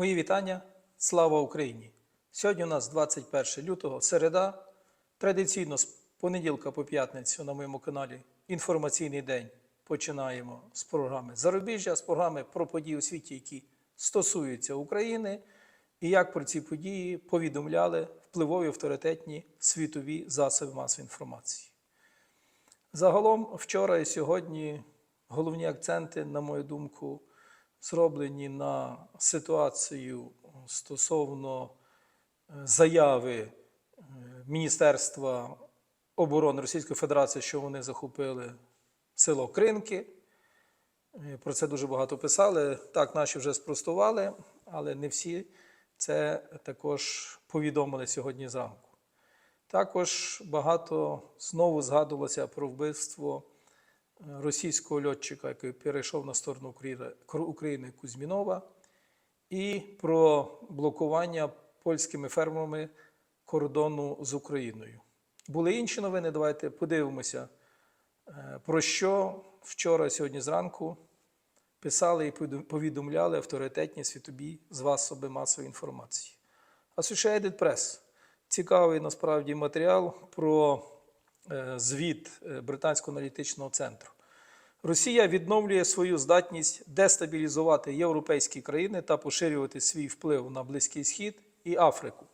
Мої вітання. Слава Україні! Сьогодні у нас 21 лютого, середа. Традиційно з понеділка по п'ятницю на моєму каналі Інформаційний день починаємо з програми Зарубіжжя, з програми про події у світі, які стосуються України, і як про ці події повідомляли впливові авторитетні світові засоби масової інформації. Загалом, вчора і сьогодні головні акценти, на мою думку, зроблені на ситуацію стосовно е, заяви е, Міністерства оборони Російської Федерації, що вони захопили село Кринки. Е, Про це дуже багато писали. Так, наші вже спростували, але не всі це також повідомили сьогодні зранку. Також багато знову згадувалося про вбивство російського льотчика, який перейшов на сторону України- Кузьмінова, і про блокування польськими фермерами кордону з Україною. Були інші новини. Давайте подивимося, е, про що вчора, сьогодні зранку писали і повідомляли авторитетні світові засоби масової інформації. Associated Press – цікавий насправді матеріал про звіт е, Британського аналітичного центру. Росія відновлює свою здатність дестабілізувати європейські країни та поширювати свій вплив на Близький Схід і Африку,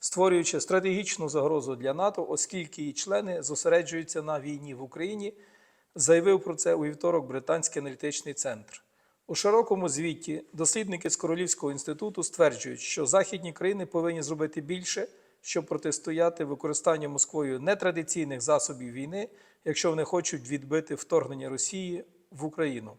створюючи стратегічну загрозу для НАТО, оскільки її члени зосереджуються на війні в Україні, заявив про це у вівторок Британський аналітичний центр. У широкому звіті дослідники з Королівського інституту стверджують, що західні країни повинні зробити більше, щоб протистояти використанню Москвою нетрадиційних засобів війни, якщо вони хочуть відбити вторгнення Росії в Україну.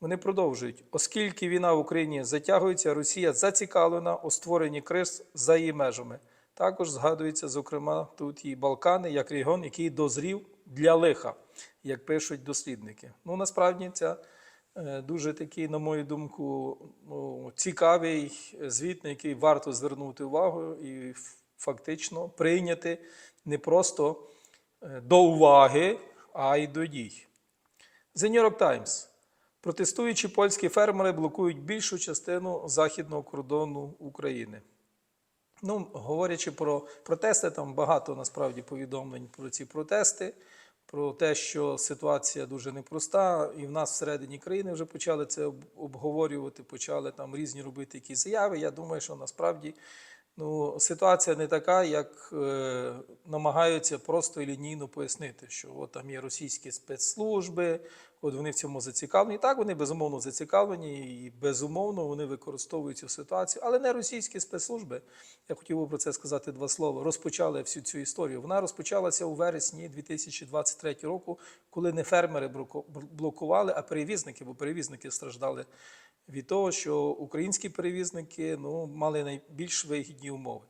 Вони продовжують, оскільки війна в Україні затягується, Росія зацікавлена у створенні криз за її межами. Також згадується, зокрема, тут і Балкани як регіон, який дозрів для лиха, як пишуть дослідники. Ну насправді ця е, дуже такий, на мою думку, ну, цікавий звіт, на який варто звернути увагу і фактично прийняти не просто е, до уваги, а й до дій. The New York Times. Протестуючі польські фермери блокують більшу частину західного кордону України. Ну, говорячи про протести, там багато насправді повідомлень про ці протести, про те, що ситуація дуже непроста, і в нас всередині країни вже почали це обговорювати, почали там різні робити якісь заяви. Я думаю, що насправді ну, ситуація не така, як е, намагаються просто і лінійно пояснити, що от там є російські спецслужби, от вони в цьому зацікавлені. Так, вони безумовно зацікавлені, і безумовно вони використовують цю ситуацію. Але не російські спецслужби, я хотів би про це сказати два слова, розпочали всю цю історію. Вона розпочалася у вересні 2023 року, коли не фермери блоку- блокували, а перевізники, бо перевізники страждали від того, що українські перевізники ну, мали найбільш вигідні умови.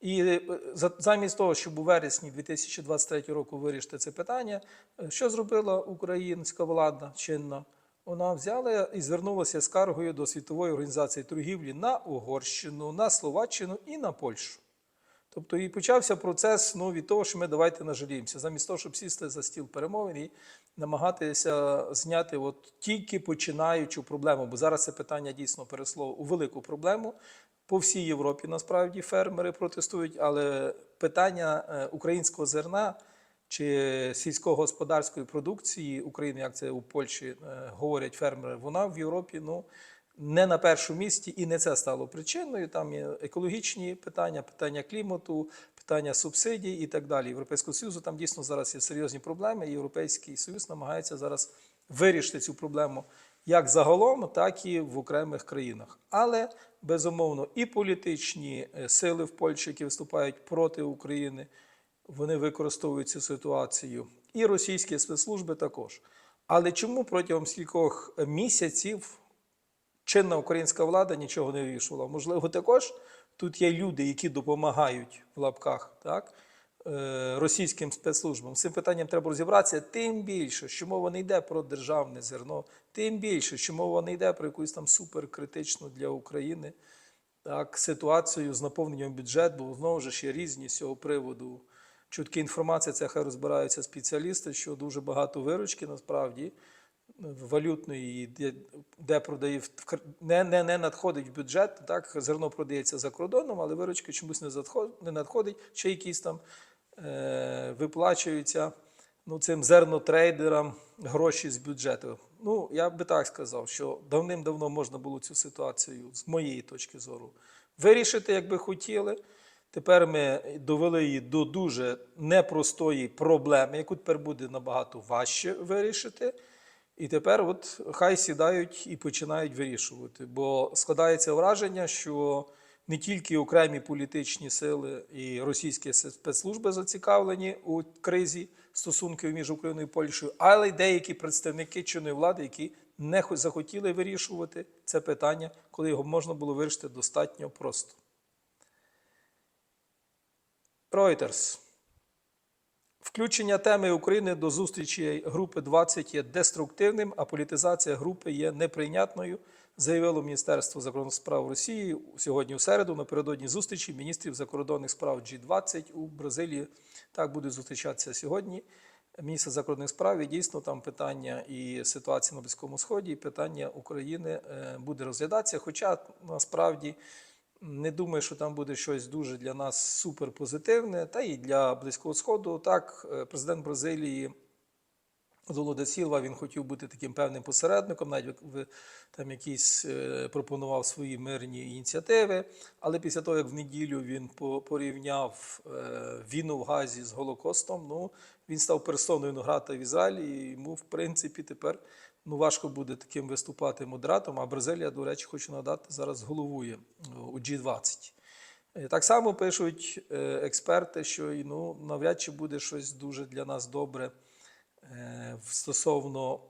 І е, за- замість того, щоб у вересні 2023 року вирішити це питання, е, що зробила українська влада чинна? Вона взяла і звернулася скаргою до Світової організації торгівлі на Угорщину, на Словаччину і на Польщу. Тобто і почався процес ну, від того, що ми давайте нажаліємося, замість того, щоб сісти за стіл перемовин і намагатися зняти от тільки починаючу проблему, бо зараз це питання дійсно пересло у велику проблему. По всій Європі насправді фермери протестують, але питання е, українського зерна чи сільськогосподарської продукції України, як це у Польщі е, говорять фермери, вона в Європі ну, не на першому місці, і не це стало причиною. Там є екологічні питання, питання клімату, питання субсидій і так далі. Європейського Союзу там дійсно зараз є серйозні проблеми. Європейський Союз намагається зараз вирішити цю проблему як загалом, так і в окремих країнах. Але безумовно і політичні е, сили в Польщі, які виступають проти України, вони використовують цю ситуацію, і російські спецслужби також. Але чому протягом стількох місяців чинна українська влада нічого не вирішувала. Можливо, також тут є люди, які допомагають в лапках так, е, російським спецслужбам. З цим питанням треба розібратися. Тим більше, що мова не йде про державне зерно, тим більше, що мова не йде про якусь там суперкритичну для України так, ситуацію з наповненням бюджету, бо знову ж є різні з цього приводу. Чутки інформація, це хай розбираються спеціалісти, що дуже багато виручки насправді валютної, де, продає не, не, не надходить в бюджет. Так, зерно продається за кордоном, але виручка чомусь не, не надходить, чи якісь там е, виплачуються ну, цим зернотрейдерам гроші з бюджету. Ну, я би так сказав, що давним-давно можна було цю ситуацію, з моєї точки зору, вирішити, як би хотіли. Тепер ми довели її до дуже непростої проблеми, яку тепер буде набагато важче вирішити. І тепер от хай сідають і починають вирішувати. Бо складається враження, що не тільки окремі політичні сили і російські спецслужби зацікавлені у кризі стосунків між Україною і Польщею, але й деякі представники чинної влади, які не захотіли вирішувати це питання, коли його можна було вирішити достатньо просто. Reuters. Включення теми України до зустрічі групи 20 є деструктивним, а політизація групи є неприйнятною, заявило Міністерство закордонних справ Росії сьогодні у середу напередодні зустрічі міністрів закордонних справ G20 у Бразилії. Так буде зустрічатися сьогодні. Міністр закордонних справ і дійсно там питання і ситуації на Близькому Сході, і питання України е, буде розглядатися. Хоча насправді не думаю, що там буде щось дуже для нас суперпозитивне, та і для Близького Сходу. Так, е, президент Бразилії Лула Сілва, він хотів бути таким певним посередником, навіть там якісь е, пропонував свої мирні ініціативи. Але після того, як в неділю він порівняв е, війну в Газі з Голокостом, ну він став персоною Нонграта в Ізраїлі, і йому, в принципі, тепер ну, важко буде таким виступати модератором. А Бразилія, до речі, хочу нагадати, зараз головує е, у G20. Е, Так само пишуть е, експерти, що ну, навряд чи буде щось дуже для нас добре стосовно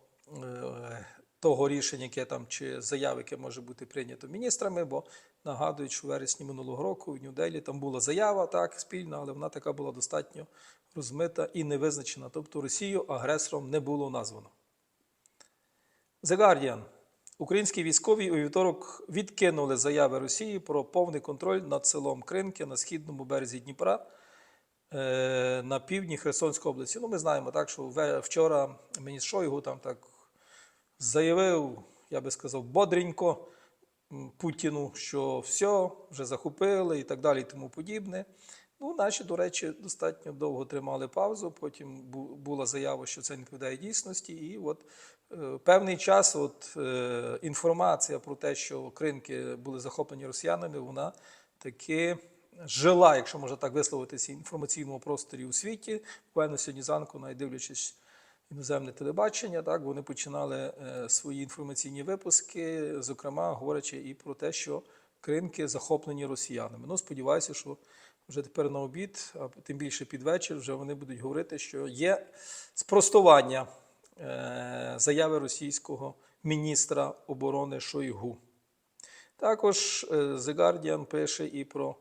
того рішення, яке там чи заяви, яке може бути прийнято міністрами, бо нагадують, що в вересні минулого року в Нью-Делі там була заява так спільна, але вона така була достатньо розмита і невизначена. Тобто Росію агресором не було названо. The Guardian. Українські військові у вівторок відкинули заяви Росії про повний контроль над селом Кринки на східному березі Дніпра е, на півдні Херсонської області. Ну, ми знаємо так, що вчора міністр Шойгу там так заявив, я би сказав, бодренько Путіну, що все, вже захопили і так далі, і тому подібне. Ну, наші, до речі, достатньо довго тримали паузу. Потім була заява, що це не відповідає дійсності. І от е, певний час от, е, інформація про те, що кринки були захоплені росіянами, вона таки жила, якщо можна так висловитися, інформаційному просторі у світі. Буквально сьогодні зранку, навіть дивлячись іноземне телебачення, так вони починали е, свої інформаційні випуски, зокрема говорячи і про те, що кринки захоплені росіянами. Ну, сподіваюся, що вже тепер на обід, а тим більше під вечір, вже вони будуть говорити, що є спростування е, заяви російського міністра оборони Шойгу. Також е, The Guardian пише і про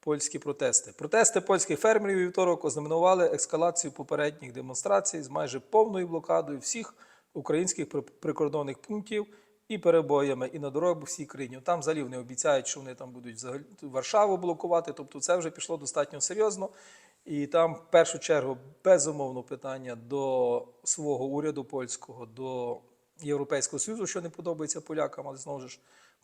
польські протести. Протести польських фермерів вівторок ознаменували ескалацію попередніх демонстрацій з майже повною блокадою всіх українських при- прикордонних пунктів і перебоями і на дорогах всій країні. Там взагалі вони обіцяють, що вони там будуть взагалі Варшаву блокувати. Тобто це вже пішло достатньо серйозно. І там, в першу чергу, безумовно, питання до свого уряду польського, до Європейського Союзу, що не подобається полякам, але знову ж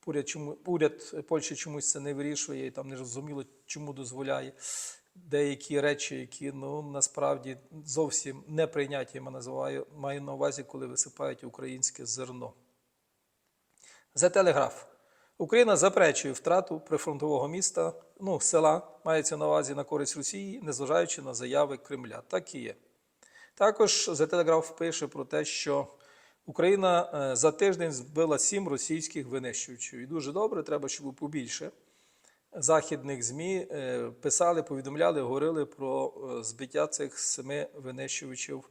уряд, чому, уряд Польщі чомусь це не вирішує і там не зрозуміло, чому дозволяє деякі речі, які ну, насправді зовсім неприйняті, я називаю, маю на увазі, коли висипають українське зерно. За телеграф. Україна заперечує втрату прифронтового міста, ну, села, мається на увазі на користь Росії, незважаючи на заяви Кремля. Так і є. Також The Telegraph пише про те, що Україна е, за тиждень збила сім російських винищувачів. І дуже добре, треба, щоб побільше західних ЗМІ е, писали, повідомляли, говорили про е, збиття цих семи винищувачів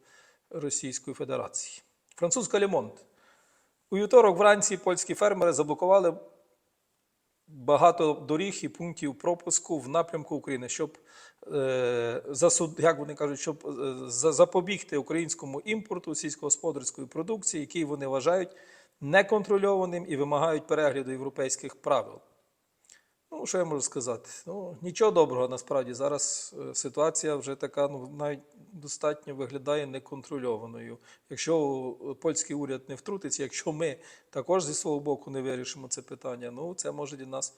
Російської Федерації. Французька Лемонт. У вівторок вранці польські фермери заблокували багато доріг і пунктів пропуску в напрямку України, щоб е, як вони кажуть, щоб е, за- запобігти українському імпорту сільськогосподарської продукції, який вони вважають неконтрольованим і вимагають перегляду європейських правил. Ну, що я можу сказати? Ну, нічого доброго насправді. Зараз е, ситуація вже така, ну, навіть достатньо виглядає неконтрольованою. Якщо е, польський уряд не втрутиться, якщо ми також зі свого боку не вирішимо це питання, ну це може для нас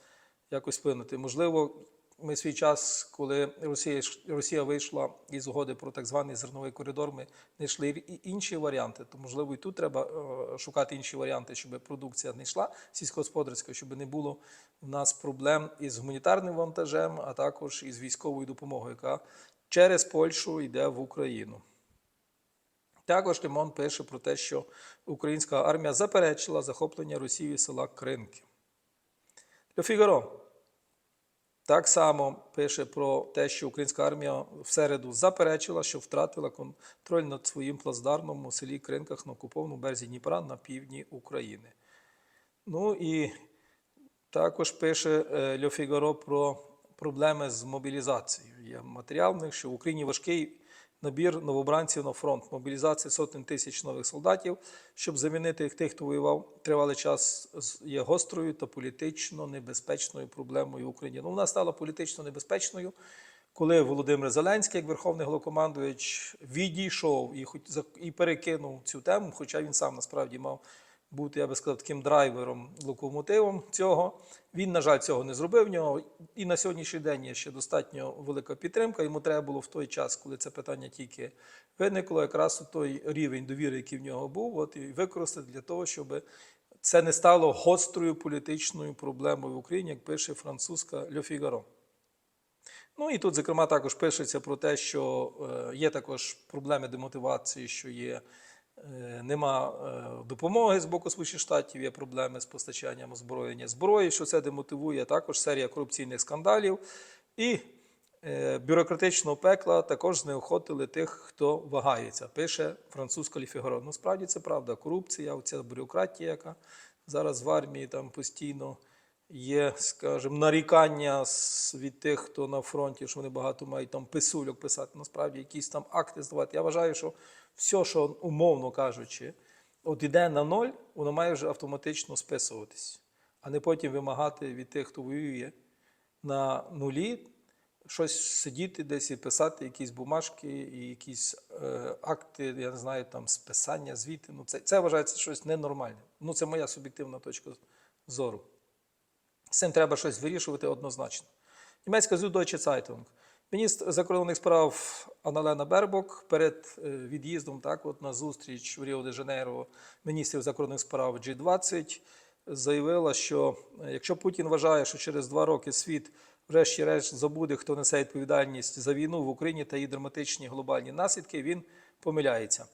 якось вплинути. Можливо, ми свій час, коли Росія, Росія вийшла із угоди про так званий зерновий коридор, ми знайшли і інші варіанти. То можливо і тут треба е, шукати інші варіанти, щоб продукція не йшла сільськогосподарська, щоб не було в нас проблем із гуманітарним вантажем, а також із військовою допомогою, яка через Польщу йде в Україну. Також Лімон пише про те, що українська армія заперечила захоплення Росії села Кринки. Ле Фігаро так само пише про те, що українська армія в середу заперечила, що втратила контроль над своїм плацдармом у селі Кринках на окупованому березі Дніпра на півдні України. Ну і також пише Льофігаро Льо Фігаро про проблеми з мобілізацією. Є матеріал що в Україні важкий набір новобранців на фронт, мобілізація сотень тисяч нових солдатів, щоб замінити тих, хто воював тривалий час, є гострою та політично небезпечною проблемою в Україні. Ну, вона стала політично небезпечною, коли Володимир Зеленський, як верховний головнокомандуючий, відійшов і, і перекинув цю тему, хоча він сам насправді мав бути, я би сказав, таким драйвером, локомотивом цього. Він, на жаль, цього не зробив. В нього і на сьогоднішній день є ще достатньо велика підтримка. Йому треба було в той час, коли це питання тільки виникло, якраз у той рівень довіри, який в нього був, от і використати для того, щоб це не стало гострою політичною проблемою в Україні, як пише французька Ле Фігаро. Ну і тут, зокрема, також пишеться про те, що е, є також проблеми демотивації, що є нема е, допомоги з боку Сполучених Штатів, є проблеми з постачанням озброєння зброї, що це демотивує також серія корупційних скандалів. І е, бюрократичного пекла також знеохотили тих, хто вагається, пише французька Ліфігаро. Ну, справді це правда. Корупція, оця бюрократія, яка зараз в армії там постійно є, скажімо, нарікання від тих, хто на фронті, що вони багато мають там писульок писати, насправді якісь там акти здавати. Я вважаю, що все, що умовно кажучи, от іде на ноль, воно має вже автоматично списуватись, а не потім вимагати від тих, хто воює на нулі, щось сидіти десь і писати якісь бумажки і якісь е, акти, я не знаю, там списання, звіти. Ну, це, це вважається щось ненормальне. Ну, це моя суб'єктивна точка зору. З цим треба щось вирішувати однозначно. Німецька Süddeutsche Zeitung. Міністр закордонних справ Аналена Бербок перед е, від'їздом так, от на зустріч в Ріо де Жанейро міністрів закордонних справ G20 заявила, що е, якщо Путін вважає, що через два роки світ врешті-решт забуде, хто несе відповідальність за війну в Україні та її драматичні глобальні наслідки, він помиляється.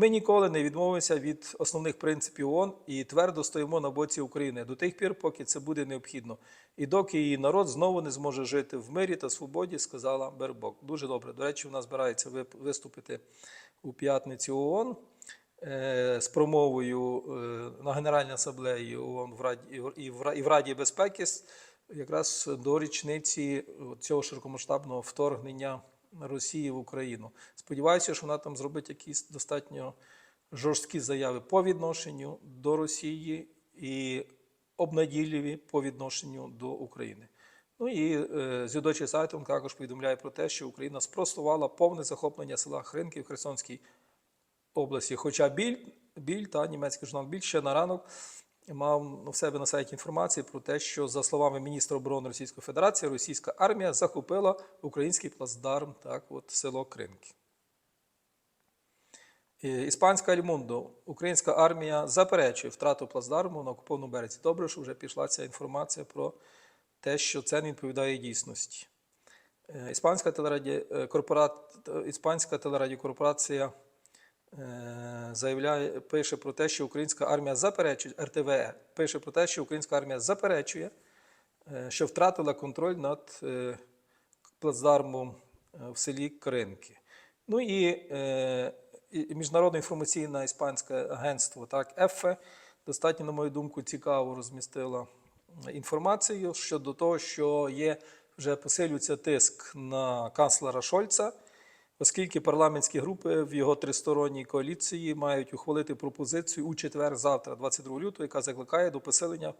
Ми ніколи не відмовимося від основних принципів ООН і твердо стоїмо на боці України до тих пір, поки це буде необхідно, і доки її народ знову не зможе жити в мирі та свободі, сказала Бербок. Дуже добре. До речі, вона збирається виступити у п'ятницю ООН е, з промовою е, на Генеральній асамблеї ООН в Раді і в Раді безпеки якраз до річниці цього широкомасштабного вторгнення Росії в Україну. Сподіваюся, що вона там зробить якісь достатньо жорсткі заяви по відношенню до Росії і обнадійливі по відношенню до України. Ну і е, Süddeutsche Zeitung також повідомляє про те, що Україна спростувала повне захоплення села Хринки в Херсонській області. Хоча біль, біль та німецький журнал біль ще на ранок мав в себе на сайті інформацію про те, що за словами міністра оборони Російської Федерації, російська армія захопила український плацдарм, так, от село Кринки. Іспанська Альмундо. Українська армія заперечує втрату плацдарму на окупованому березі. Добре, що вже пішла ця інформація про те, що це не відповідає дійсності. Е, е, е, Іспанська телерадіокорпорація заявляє, пише про те, що українська армія заперечує, РТВЕ пише про те, що українська армія заперечує, е, що втратила контроль над е, плацдармом е, в селі Кринки. Ну і, е, і міжнародне інформаційне іспанське агентство, так, ЕФЕ, достатньо, на мою думку, цікаво розмістило інформацію щодо того, що є вже посилюється тиск на канцлера Шольца оскільки парламентські групи в його тристоронній коаліції мають ухвалити пропозицію у четвер, завтра, 22 лютого, яка закликає до посилення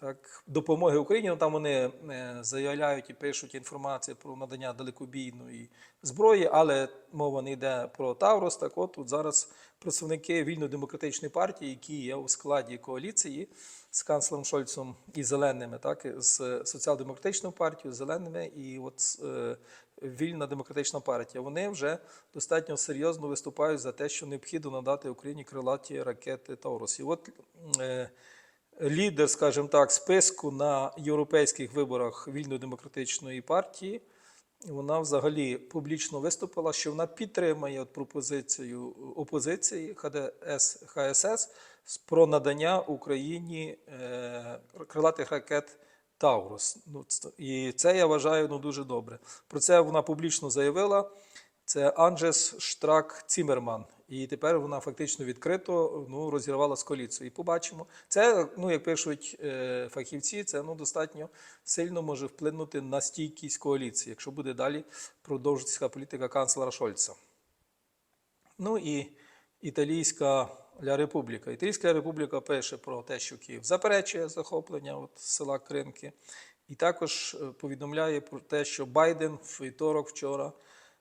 так, допомоги Україні. Ну, там вони е, заявляють і пишуть інформацію про надання далекобійної зброї, але мова не йде про Таврос. Так от тут зараз представники вільно-демократичної партії, які є у складі коаліції з канцлером Шольцем і зеленими, так з соціал-демократичною партією, зеленими і от е, вільна демократична партія. Вони вже достатньо серйозно виступають за те, що необхідно надати Україні крилаті ракети Таурус. І от е, лідер, скажімо так, списку на європейських виборах вільно-демократичної партії. Вона взагалі публічно виступила, що вона підтримає от пропозицію опозиції ХДС ХСС про надання Україні е, крилатих ракет Таурус. Ну, і це я вважаю ну, дуже добре. Про це вона публічно заявила. Це Анджес Штрак Цімерман. І тепер вона фактично відкрито ну, розірвала з коаліцією. І побачимо. Це, ну, як пишуть е, фахівці, це ну, достатньо сильно може вплинути на стійкість коаліції, якщо буде далі продовжитися політика канцлера Шольца. Ну і Італійська Ля Републіка. Італійська Републіка пише про те, що Київ заперечує захоплення от села Кринки, і також е, повідомляє про те, що Байден вівторок вчора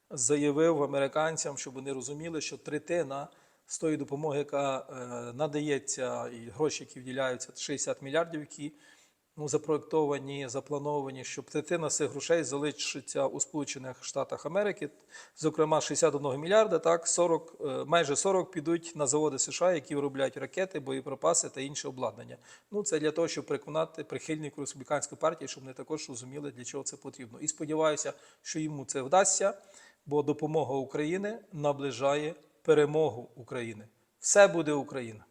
заявив американцям, щоб вони розуміли, що третина з тої допомоги, яка е, надається, і гроші, які вділяються, 60 мільярдів, які ну, запроектовані, заплановані, щоб третина цих грошей залишиться у Сполучених Штатах Америки, зокрема 61 мільярда, так 40, е, майже 40 підуть на заводи США, які виробляють ракети, боєприпаси та інше обладнання. Ну це для того, щоб переконати прихильників республіканської партії, щоб вони також розуміли, для чого це потрібно. І сподіваюся, що йому це вдасться, бо допомога України наближає перемогу України. Все буде Україна.